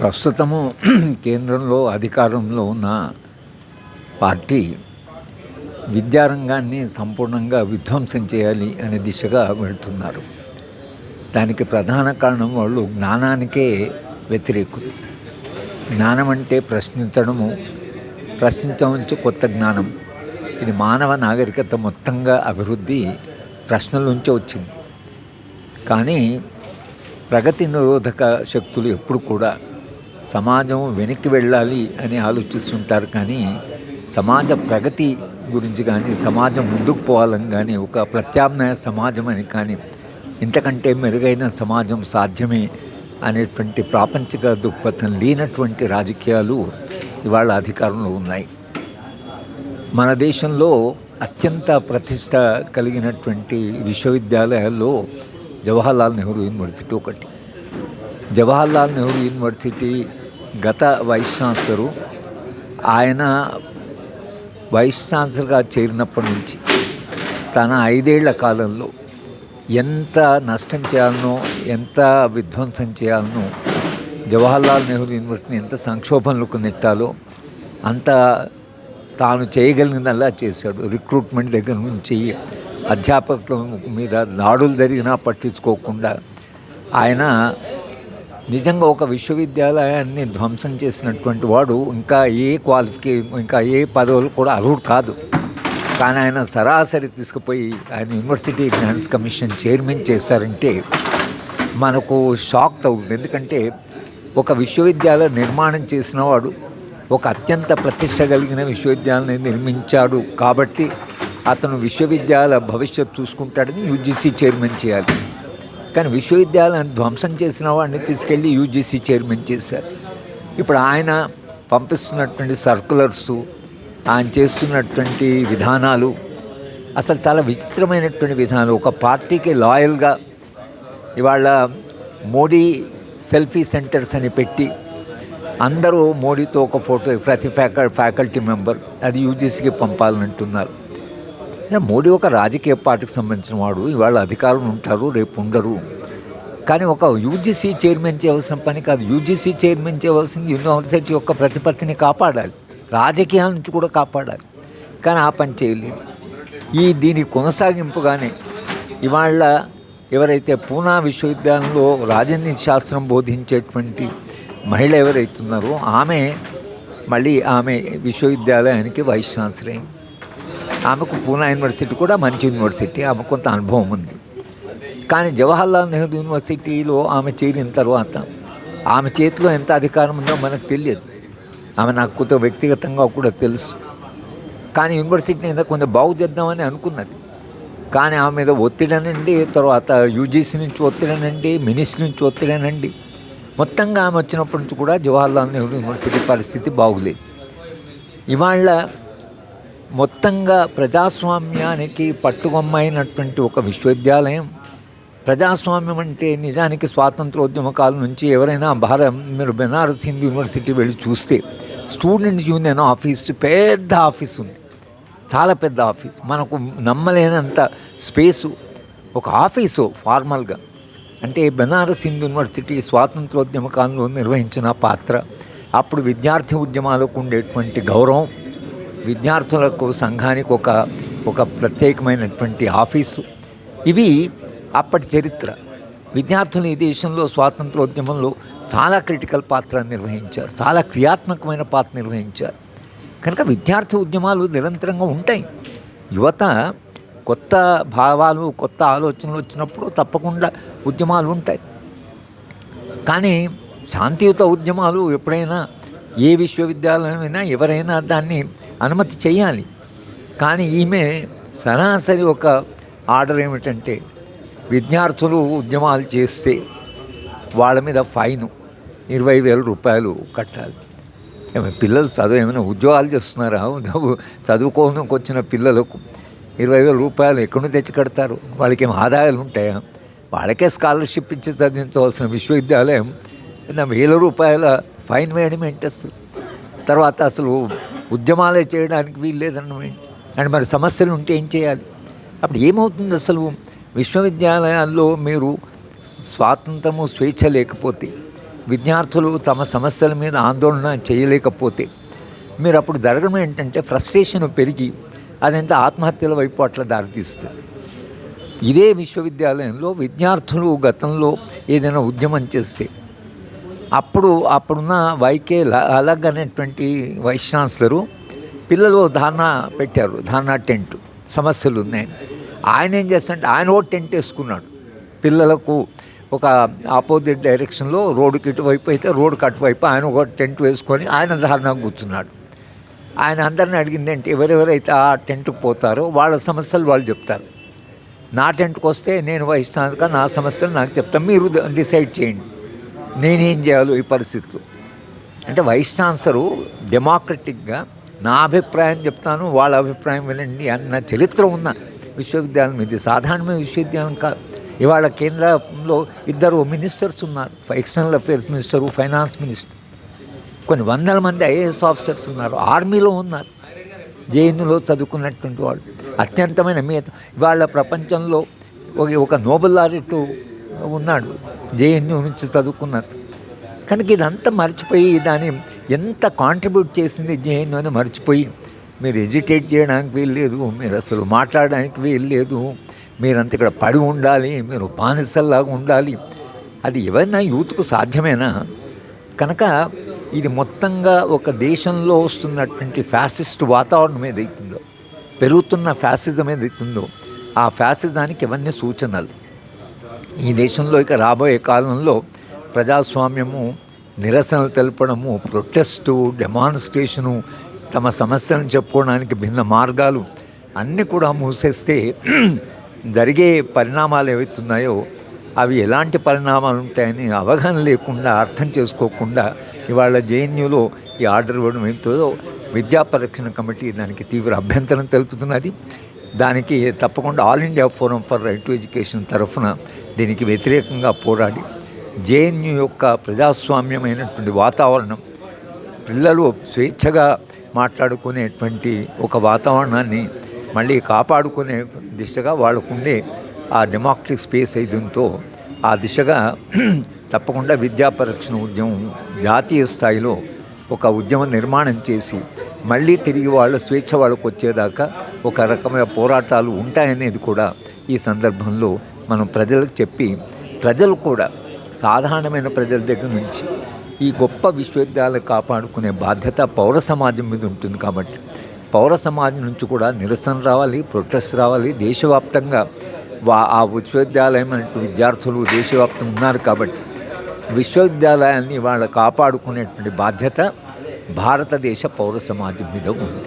ప్రస్తుతము కేంద్రంలో అధికారంలో ఉన్న పార్టీ విద్యారంగాన్ని సంపూర్ణంగా విధ్వంసం చేయాలి అనే దిశగా వెళుతున్నారు. దానికి ప్రధాన కారణం వాళ్ళు జ్ఞానానికే వ్యతిరేకులు. జ్ఞానం అంటే ప్రశ్నించడము ప్రశ్నించవచ్చు కొత్త జ్ఞానం. ఇది మానవ నాగరికత మొత్తంగా అభివృద్ధి ప్రశ్నల నుంచే వచ్చింది. కానీ ప్రగతి నిరోధక శక్తులు ఎప్పుడు కూడా సమాజం వెనక్కి వెళ్ళాలి అని ఆలోచిస్తుంటారు కానీ సమాజ ప్రగతి గురించి కానీ సమాజం ముందుకు పోవాలని కానీ ఒక ప్రత్యామ్నాయ సమాజం అని కానీ ఇంతకంటే మెరుగైన సమాజం సాధ్యమే అనేటువంటి ప్రాపంచిక దృక్పథం లేనటువంటి రాజకీయాలు ఇవాళ అధికారంలో ఉన్నాయి. మన దేశంలో అత్యంత ప్రతిష్ట కలిగినటువంటి విశ్వవిద్యాలయాల్లో జవహర్లాల్ నెహ్రూ యూనివర్సిటీ ఒకటి. జవహర్లాల్ నెహ్రూ యూనివర్సిటీ గత వైస్ ఛాన్సలరు ఆయన వైస్ ఛాన్సలర్గా చేరినప్పటి నుంచి తన ఐదేళ్ళ కాలంలో ఎంత నష్టం చేయాలనో ఎంత విధ్వంసం చేయాలనో జవహర్లాల్ నెహ్రూ యూనివర్సిటీని ఎంత సంక్షోభంలోకి నెట్టాలో అంత తాను చేయగలిగినలా చేశాడు. రిక్రూట్మెంట్ దగ్గర నుంచి అధ్యాపకుల మీద దాడులు జరిగినా పట్టించుకోకుండా ఆయన నిజంగా ఒక విశ్వవిద్యాలయాన్ని ధ్వంసం చేసినటువంటి వాడు ఇంకా ఏ క్వాలిఫికే ఇంకా ఏ పదవులు కూడా అర్హుడు కాదు. కానీ ఆయన సరాసరి తీసుకుపోయి ఆయన యూనివర్సిటీ గ్రాంట్స్ కమిషన్ చైర్మన్ చేశారంటే మనకు షాక్ తగులుతుంది. ఎందుకంటే ఒక విశ్వవిద్యాలయ నిర్మాణం చేసిన వాడు ఒక అత్యంత ప్రతిష్ట కలిగిన విశ్వవిద్యాలయాన్ని నిర్మించాడు. కాబట్టి అతను విశ్వవిద్యాలయ భవిష్యత్తు చూసుకుంటాడని యూజీసీ చైర్మన్ చేయాలి. కానీ విశ్వవిద్యాలయాన్ని ధ్వంసం చేసిన వాడిని తీసుకెళ్ళి యూజీసీ చైర్మన్ చేశారు. ఇప్పుడు ఆయన పంపిస్తున్నటువంటి సర్కులర్సు ఆయన చేస్తున్నటువంటి విధానాలు అసలు చాలా విచిత్రమైనటువంటి విధానాలు. ఒక పార్టీకి లాయల్గా ఇవాళ మోడీ సెల్ఫీ సెంటర్స్ అని పెట్టి అందరూ మోడీతో ఒక ఫోటో ప్రతి ఫ్యాకల్ ఫ్యాకల్టీ మెంబర్ అది యూజీసీకి పంపాలంటున్నారు. మోడీ ఒక రాజకీయ పార్టీకి సంబంధించిన వాడు ఇవాళ అధికారులు ఉంటారు రేపు ఉండరు. కానీ ఒక యూజీసీ చైర్మన్ చేయవలసిన పని కాదు. యూజీసీ చైర్మన్ చేయవలసింది యూనివర్సిటీ యొక్క ప్రతిపత్తిని కాపాడాలి. రాజకీయాల నుంచి కూడా కాపాడాలి. కానీ ఆ పని చేయలేదు. ఈ దీని కొనసాగింపుగానే ఇవాళ ఎవరైతే పూనా విశ్వవిద్యాలయంలో రాజనీతి శాస్త్రం బోధించేటువంటి మహిళ ఎవరైతున్నారో ఆమె మళ్ళీ ఆమె విశ్వవిద్యాలయానికి వైస్ ఛాన్సలర్ అయింది. ఆమెకు పూనా యూనివర్సిటీ కూడా మంచి యూనివర్సిటీ ఆమె కొంత అనుభవం ఉంది. కానీ జవహర్లాల్ నెహ్రూ యూనివర్సిటీలో ఆమె చేరిన తర్వాత ఆమె చేతిలో ఎంత అధికారం ఉందో మనకు తెలియదు. ఆమె నాకు కొంత వ్యక్తిగతంగా కూడా తెలుసు. కానీ యూనివర్సిటీని ఏదో కొంత బాగు చేద్దామని అనుకున్నది. కానీ ఆమె మీద ఒత్తిడనండి తర్వాత యూజీసీ నుంచి ఒత్తిడనండి మినిస్ట్రీ నుంచి ఒత్తిడనండి. మొత్తంగా ఆమె వచ్చినప్పటి నుంచి కూడా జవహర్లాల్ నెహ్రూ యూనివర్సిటీ పరిస్థితి బాగులేదు. ఇవాళ మొత్తంగా ప్రజాస్వామ్యానికి పట్టుగొమ్మైనటువంటి ఒక విశ్వవిద్యాలయం. ప్రజాస్వామ్యం అంటే నిజానికి స్వాతంత్రోద్యమ కాలం నుంచి ఎవరైనా భారత మీరు బెనారస్ హిందూ యూనివర్సిటీ వెళ్ళి చూస్తే స్టూడెంట్ యూనియన్ ఆఫీస్ పెద్ద ఆఫీస్ ఉంది. చాలా పెద్ద ఆఫీస్. మనకు నమ్మలేనంత స్పేసు. ఒక ఆఫీసు ఫార్మల్గా. అంటే బెనారస్ హిందూ యూనివర్సిటీ స్వాతంత్రోద్యమ కాలంలో నిర్వహించిన పాత్ర. అప్పుడు విద్యార్థి ఉద్యమాలకు ఉండేటువంటి గౌరవం. విద్యార్థులకు సంఘానికి ఒక ఒక ప్రత్యేకమైనటువంటి ఆఫీసు. ఇవి అప్పటి చరిత్ర. విద్యార్థులు ఈ దేశంలో స్వాతంత్రోద్యమంలో చాలా క్రిటికల్ పాత్ర నిర్వహించారు. చాలా క్రియాత్మకమైన పాత్ర నిర్వహించారు. కనుక విద్యార్థి ఉద్యమాలు నిరంతరంగా ఉంటాయి. యువత కొత్త భావాలు కొత్త ఆలోచనలు వచ్చినప్పుడు తప్పకుండా ఉద్యమాలు ఉంటాయి. కానీ శాంతియుత ఉద్యమాలు ఎప్పుడైనా ఏ విశ్వవిద్యాలయమైనా ఎవరైనా దాన్ని అనుమతి చేయాలి కానీ ఈమె సరాసరి ఒక ఆర్డర్ ఏమిటంటే విద్యార్థులు ఉద్యమాలు చేస్తే వాళ్ళ మీద ఫైను ఇరవై వేల రూపాయలు కట్టాలి. ఏమైనా పిల్లలు చదువు ఏమైనా ఉద్యోగాలు చేస్తున్నారా? చదువు చదువుకోవడానికి వచ్చిన పిల్లలకు ఇరవై వేల రూపాయలు ఎక్కడి నుంచి తెచ్చి కడతారు? వాళ్ళకి ఏం ఆదాయాలు ఉంటాయా? వాళ్ళకే స్కాలర్షిప్ ఇచ్చి చదివించవలసిన విశ్వవిద్యాలయం వేల రూపాయల ఫైన్ వేయడం ఏంటి అసలు తర్వాత అసలు ఉద్యమాలే చేయడానికి వీలు లేదన్నమాట అండ్ మరి సమస్యలు ఉంటే ఏం చేయాలి? అప్పుడు ఏమవుతుంది అసలు? విశ్వవిద్యాలయాల్లో మీరు స్వాతంత్రము స్వేచ్ఛ లేకపోతే విద్యార్థులు తమ సమస్యల మీద ఆందోళన చేయలేకపోతే మీరు అప్పుడు జరగడం ఏంటంటే ఫ్రస్ట్రేషన్ పెరిగి అదంతా ఆత్మహత్యల వైపు అట్లా దారితీస్తుంది. ఇదే విశ్వవిద్యాలయంలో విద్యార్థులు గతంలో ఏదైనా ఉద్యమం చేస్తే అప్పుడు అప్పుడున్న వైకే ల- అలగ్ అనేటువంటి వైస్ ఛాన్సలరు పిల్లలు ధానా పెట్టారు ధానా టెంట్ సమస్యలు ఉన్నాయి. ఆయన ఏం చేస్తాడంటే ఆయన ఓ టెంట్ వేసుకున్నాడు. పిల్లలకు ఒక ఆపోజిట్ డైరెక్షన్లో రోడ్డుకి ఇటువైపు అయితే రోడ్డుకి అటువైపు ఆయన ఒక టెంట్ వేసుకొని ఆయన దారుణంగా కూర్చున్నాడు. ఆయన అందరిని అడిగింది ఏంటి ఎవరెవరైతే ఆ టెంట్కి పోతారో వాళ్ళ సమస్యలు వాళ్ళు చెప్తారు. నా టెంట్కి వస్తే నేను వహిస్తాను నా సమస్యలు నాకు చెప్తాను మీరు డిసైడ్ చేయండి. నేనేం చేయాలో ఈ పరిస్థితిలో? అంటే వైస్ ఛాన్సలరు డెమోక్రటిక్గా నా అభిప్రాయం చెప్తాను వాళ్ళ అభిప్రాయం వినండి అన్న చరిత్ర ఉన్న విశ్వవిద్యాలయం ఇది. సాధారణమైన విశ్వవిద్యాలయం కాదు ఇవాళ కేంద్రంలో ఇద్దరు మినిస్టర్స్ ఉన్నారు. External affairs minister finance minister. కొన్ని వందల మంది ఐఏఎస్ ఆఫీసర్స్ ఉన్నారు. ఆర్మీలో ఉన్నారు. జేఎన్యులో చదువుకున్నటువంటి వాళ్ళు. అత్యంతమైన మీద ఇవాళ ప్రపంచంలో ఒక ఒక నోబెల్ లారెట్ ఉన్నాడు. జేఎన్యూ నుంచి చదువుకున్నది కనుక ఇదంతా మర్చిపోయి దాని ఎంత కాంట్రిబ్యూట్ చేసింది జేఎన్యూ అని మర్చిపోయి మీరు ఎజిటేట్ చేయడానికి వీల్లేదు మీరు అసలు మాట్లాడడానికి వీల్లేదు లేదు మీరంతా ఇక్కడ పడి ఉండాలి మీరు బానిసల్లాగా ఉండాలి. అది ఎవరైనా యూత్కు సాధ్యమేనా? కనుక ఇది మొత్తంగా ఒక దేశంలో వస్తున్నటువంటి ఫ్యాసిస్ట్ వాతావరణం ఏదైతుందో పెరుగుతున్న ఫ్యాసిజం ఏదైతుందో ఆ ఫ్యాసిజానికి ఇవన్నీ సూచనలు? ఈ దేశంలో ఇక రాబోయే కాలంలో ప్రజాస్వామ్యము నిరసనలు తెలపడము ప్రొటెస్టు డెమాన్స్ట్రేషను తమ సమస్యలను చెప్పుకోవడానికి భిన్న మార్గాలు అన్నీ కూడా మూసేస్తే జరిగే పరిణామాలు ఏవైతున్నాయో అవి ఎలాంటి పరిణామాలు ఉంటాయని అవగాహన లేకుండా అర్థం చేసుకోకుండా ఇవాళ జేఎన్యూలో ఈ ఆర్డర్ ఇవ్వడం ఏంటో విద్యా పరీక్షణ కమిటీ దానికి తీవ్ర అభ్యంతరం తెలుపుతున్నది. దానికి తప్పకుండా all India forum for right to education తరఫున దీనికి వ్యతిరేకంగా పోరాడి జేఎన్యూ యొక్క ప్రజాస్వామ్యమైనటువంటి వాతావరణం పిల్లలు స్వేచ్ఛగా మాట్లాడుకునేటువంటి ఒక వాతావరణాన్ని మళ్ళీ కాపాడుకునే దిశగా వాళ్ళకుండే ఆ డెమోక్రటిక్ స్పేస్ అయ్యడంతో ఆ దిశగా తప్పకుండా విద్యా పరిరక్షణ ఉద్యమం జాతీయ స్థాయిలో ఒక ఉద్యమం నిర్మాణం చేసి మళ్ళీ తిరిగి వాళ్ళ స్వేచ్ఛ వాళ్ళకు వచ్చేదాకా ఒక రకమైన పోరాటాలు ఉంటాయనేది కూడా ఈ సందర్భంలో మనం ప్రజలకు చెప్పి ప్రజలు కూడా సాధారణమైన ప్రజల దగ్గర నుంచి ఈ గొప్ప విశ్వవిద్యాలయం కాపాడుకునే బాధ్యత పౌర సమాజం మీద ఉంటుంది కాబట్టి పౌర సమాజం నుంచి కూడా నిరసన రావాలి ప్రొటెస్ట్ రావాలి. దేశవ్యాప్తంగా వా ఆ విశ్వవిద్యాలయం అంటే విద్యార్థులు దేశవ్యాప్తంగా ఉన్నారు కాబట్టి విశ్వవిద్యాలయాన్ని వాళ్ళ కాపాడుకునేటువంటి బాధ్యత భారతదేశ పౌర సమాజం మీద ఉంది.